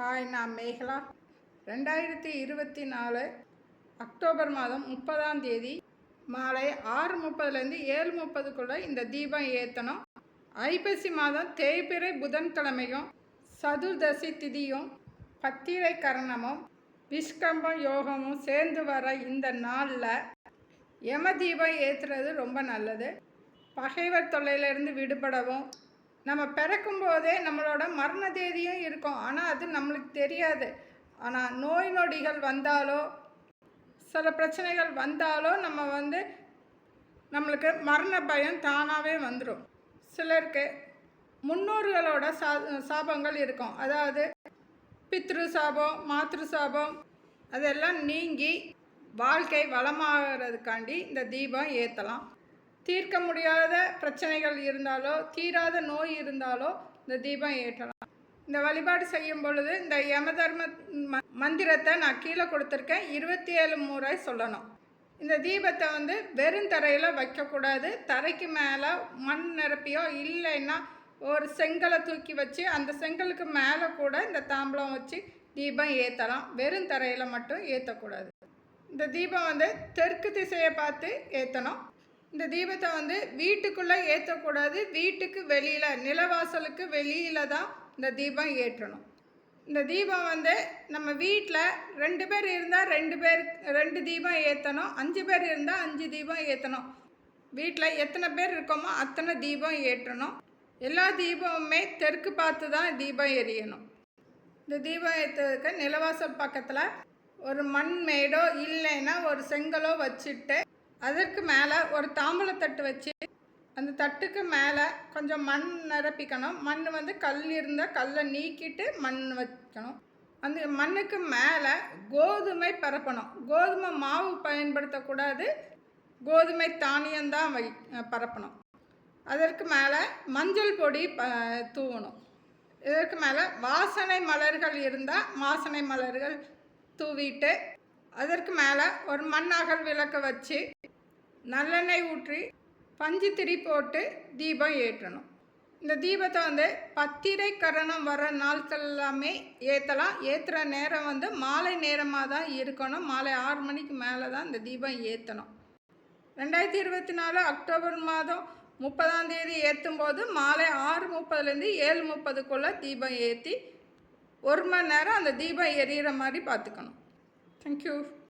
Hi நான் மேகலா. ரெண்டாயிரத்தி இருபத்தி நாலு அக்டோபர் மாதம் முப்பதாம் தேதி மாலை ஆறு முப்பதுலேருந்து ஏழு முப்பதுக்குள்ளே இந்த தீபம் ஏற்றணும் ஐப்பசி மாதம் தேய்பிறை புதன்கிழமையும் சதுர்தசி திதியும் பத்திரை கரணமும் விஷ்கம்பம் யோகமும் சேர்ந்து வர இந்த நாளில் யம தீபம் ஏற்றுறது ரொம்ப நல்லது. பகைவர் தொல்லையிலிருந்து விடுபடவும் நம்ம பிறக்கும் போதே நம்மளோட மரண தேதியும் இருக்கும். ஆனால் அது நம்மளுக்கு தெரியாது. ஆனால் நோய் நொடிகள் வந்தாலோ சில பிரச்சனைகள் வந்தாலோ நம்ம வந்து நம்மளுக்கு மரண பயம் தானாகவே வந்துடும் சிலருக்கு முன்னோர்களோட சா சாபங்கள் இருக்கும். அதாவது பித்ரு சாபம் மாத்ரு சாபம் அதெல்லாம் நீங்கி வாழ்க்கை வளமாகிறதுக்காண்டி இந்த தீபம் ஏற்றலாம் தீர்க்க முடியாத பிரச்சனைகள் இருந்தாலோ தீராத நோய் இருந்தாலோ இந்த தீபம் ஏற்றலாம். இந்த வழிபாடு செய்யும் பொழுது இந்த யமதர்ம ம- மந்திரத்தை நான் கீழே கொடுத்துருக்கேன். இருபத்தி ஏழு முறை சொல்லணும். இந்த தீபத்தை வந்து வெறும் தரையில் வைக்கக்கூடாது. தரைக்கு மேலே மண் நிரப்பியோ இல்லைன்னா ஒரு செங்கலை தூக்கி வச்சு அந்த செங்கலுக்கு மேலே கூட இந்த தாம்பலம் வச்சு தீபம் ஏற்றலாம் வெறும் தரையில் மட்டும் ஏற்றக்கூடாது இந்த தீபம் வந்து தெற்கு திசையை பார்த்து ஏற்றணும் இந்த தீபத்தை வந்து வீட்டுக்குள்ளே ஏற்றக்கூடாது வீட்டுக்கு வெளியில் நிலவாசலுக்கு வெளியில் தான் இந்த தீபம் ஏற்றணும். இந்த தீபம் வந்து நம்ம வீட்டில் ரெண்டு பேர் இருந்தால் ரெண்டு பேர் ரெண்டு தீபம் ஏற்றணும் அஞ்சு பேர் இருந்தால் அஞ்சு தீபம் ஏற்றணும் வீட்டில் எத்தனை பேர் இருக்கோமோ அத்தனை தீபம் ஏற்றணும். எல்லா தீபமுமே தெற்கு பார்த்து தான் தீபம் எரியணும். இந்த தீபம் ஏற்றுறதுக்கு நிலவாசல் பக்கத்தில் ஒரு மண் மேடோ இல்லைன்னா ஒரு செங்கலோ வச்சுட்டு அதற்கு மேலே ஒரு தாம்பூலத்தட்டு வச்சு அந்த தட்டுக்கு மேலே கொஞ்சம் மண் நிரப்பிக்கணும். மண் வந்து கல் இருந்தால் கல்லை நீக்கிட்டு மண் வைக்கணும். அந்த மண்ணுக்கு மேலே கோதுமை பரப்பணும். கோதுமை மாவு பயன்படுத்தக்கூடாது. கோதுமை தானியம்தான் வை பரப்பணும். அதற்கு மேலே மஞ்சள் பொடி ப தூவணும். இதற்கு மேலே வாசனை மலர்கள் இருந்தால் வாசனை மலர்கள் தூவிட்டு அதற்கு மேலே ஒரு மண் அகல் விளக்க வச்சு நல்லெண்ணெய் ஊற்றி பஞ்சு திரி போட்டு தீபம் ஏற்றணும். இந்த தீபத்தை வந்து பத்திரை கரணம் வர நாட்கள் எல்லாமே ஏற்றலாம் ஏற்றுற நேரம் வந்து மாலை நேரமாக தான் இருக்கணும். மாலை ஆறு மணிக்கு மேலே தான் இந்த தீபம் ஏற்றணும் ரெண்டாயிரத்தி இருபத்தி நாலு அக்டோபர் மாதம் முப்பதாம் தேதி ஏற்றும் போது மாலை ஆறு முப்பதுலேருந்து ஏழு முப்பதுக்குள்ளே தீபம் ஏற்றி ஒரு மணி நேரம் அந்த தீபம் எரியிற மாதிரி பார்த்துக்கணும். Thank you.